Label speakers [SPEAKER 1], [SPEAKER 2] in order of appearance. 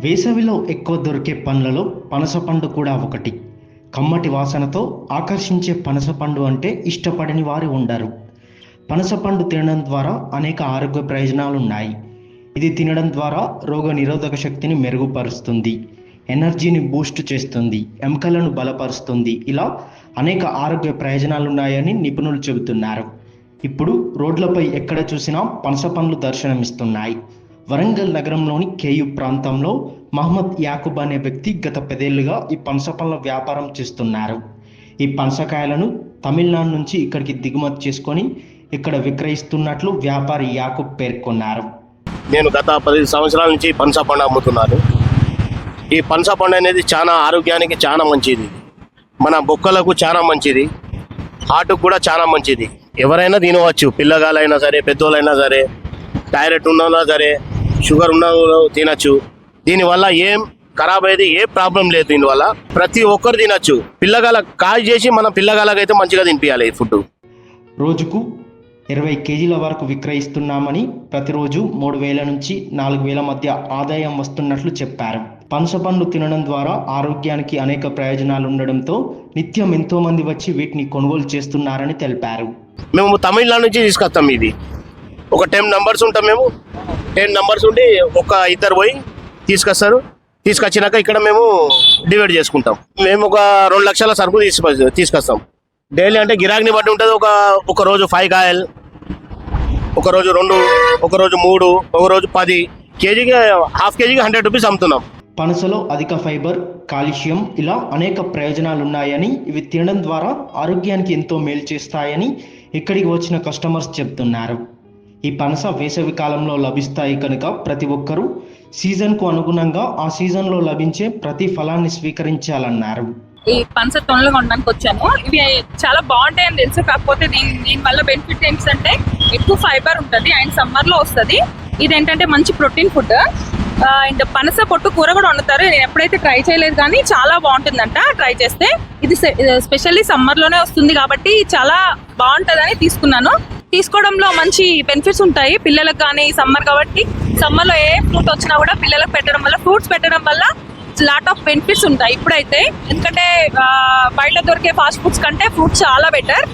[SPEAKER 1] వేసవిలో ఎక్కువ దొరికే పండ్లలో పనస పండు కూడా ఒకటి. కమ్మటి వాసనతో ఆకర్షించే పనస పండు అంటే ఇష్టపడని వారు ఉండరు. పనస పండు తినడం ద్వారా అనేక ఆరోగ్య ప్రయోజనాలు ఉన్నాయి ఇది తినడం ద్వారా రోగ నిరోధక శక్తిని మెరుగుపరుస్తుంది. ఎనర్జీని బూస్ట్ చేస్తుంది. ఎముకలను బలపరుస్తుంది. ఇలా అనేక ఆరోగ్య ప్రయోజనాలు ఉన్నాయని నిపుణులు చెబుతున్నారు. ఇప్పుడు రోడ్లపై ఎక్కడ చూసినా పనస పండ్లు దర్శనమిస్తున్నాయి. వరంగల్ నగరంలోని కేయు ప్రాంతంలో మహమ్మద్ యాకుబ్ అనే వ్యక్తి గత పదేళ్ళుగా ఈ పనస వ్యాపారం చేస్తున్నారు. ఈ పనసకాయలను తమిళనాడు నుంచి ఇక్కడికి దిగుమతి చేసుకొని ఇక్కడ విక్రయిస్తున్నట్లు వ్యాపారి యాకుబ్ పేర్కొన్నారు.
[SPEAKER 2] నేను గత పది సంవత్సరాల నుంచి పనస పండు అమ్ముతున్నాను. ఈ పనస పండు అనేది చాలా ఆరోగ్యానికి చాలా మంచిది. మన బొక్కలకు చాలా మంచిది. హార్ట్కు కూడా చాలా మంచిది. ఎవరైనా తినవచ్చు. పిల్లగాలైనా సరే పెద్దోళ్ళైనా సరే థైరాయిడ్ ఉన్నా సరే షుగర్ ఉన్న తినచ్చు. దీనివల్ల ఏం ఖరాబ్ అయ్యేది ఏ ప్రాబ్లం లేదు దీనివల్ల. ప్రతి ఒక్కరు తినచ్చు. పిల్లగాల కాల్ చేసి మన పిల్లగాలకైతే మంచిగా తినిపించాలి ఈ ఫుడ్
[SPEAKER 1] రోజుకు ఇరవై కేజీల వరకు విక్రయిస్తున్నామని ప్రతిరోజు మూడు వేల నుంచి నాలుగు వేల మధ్య ఆదాయం వస్తున్నట్లు చెప్పారు. పనస పండ్లు తినడం ద్వారా ఆరోగ్యానికి అనేక ప్రయోజనాలు ఉండడంతో నిత్యం ఎంతో మంది వచ్చి వీటిని కొనుగోలు చేస్తున్నారని తెలిపారు.
[SPEAKER 2] మేము తమిళనాడు నుంచి తీసుకొస్తాం ఇది. ఒక టెన్ నంబర్స్ ఉంటాం మేము. టెన్ నంబర్స్ ఉండి ఒక ఇద్దరు పోయి తీసుకొస్తారు. తీసుకొచ్చినాక ఇక్కడ మేము డివైడ్ చేసుకుంటాం. మేము ఒక రెండు లక్షల సరుకు తీసుకొ తీసుకొస్తాం. డైలీ అంటే గిరాకీని బట్టి ఉంటుంది. ఒక ఒక రోజు ఫైవ్ కాయలు ఒక రోజు రెండు ఒక రోజు మూడు ఒక రోజు పది. కేజీకి హాఫ్ కేజీకి హండ్రెడ్ రూపీస్ అమ్ముతున్నాం.
[SPEAKER 1] పనసలో అధిక ఫైబర్ కాల్షియం ఇలా అనేక ప్రయోజనాలు ఉన్నాయని ఇవి తినడం ద్వారా ఆరోగ్యానికి ఎంతో మేలు చేస్తాయని ఇక్కడికి వచ్చిన కస్టమర్స్ చెప్తున్నారు. ఈ పనస వేసవి కాలంలో లభిస్తాయి కనుక ప్రతి ఒక్కరూ సీజన్కు అనుగుణంగా ఆ సీజన్లో లభించే ప్రతి ఫలాన్ని స్వీకరించాలన్నారు.
[SPEAKER 3] ఈ పనస తొనలు కొనడానికి వచ్చాను. ఇవి చాలా బాగుంటాయని తెలుసు. కాకపోతే దీని దీని వల్ల బెనిఫిట్ ఏంటంటే ఎక్కువ ఫైబర్ ఉంటుంది. అండ్ సమ్మర్లో వస్తుంది. ఇది ఏంటంటే మంచి ప్రోటీన్ ఫుడ్ అండ్ పనస పొట్టు కూర కూడా వండుతారు. నేను ఎప్పుడైతే ట్రై చేయలేదు కానీ చాలా బాగుంటుందంట. ట్రై చేస్తే ఇది స్పెషల్లీ సమ్మర్లోనే వస్తుంది కాబట్టి చాలా బాగుంటుందని తీసుకున్నాను. తీసుకోవడంలో మంచి బెనిఫిట్స్ ఉంటాయి. పిల్లలకు కానీ సమ్మర్ కాబట్టి సమ్మర్లో ఏ ఫ్రూట్ వచ్చినా కూడా పిల్లలకు పెట్టడం వల్ల ఫ్రూట్స్ పెట్టడం వల్ల లాట్ ఆఫ్ బెనిఫిట్స్ ఉంటాయి. ఇప్పుడైతే ఎందుకంటే ఆ, బయట దొరికే ఫాస్ట్ ఫుడ్స్ కంటే ఫ్రూట్స్ చాలా బెటర్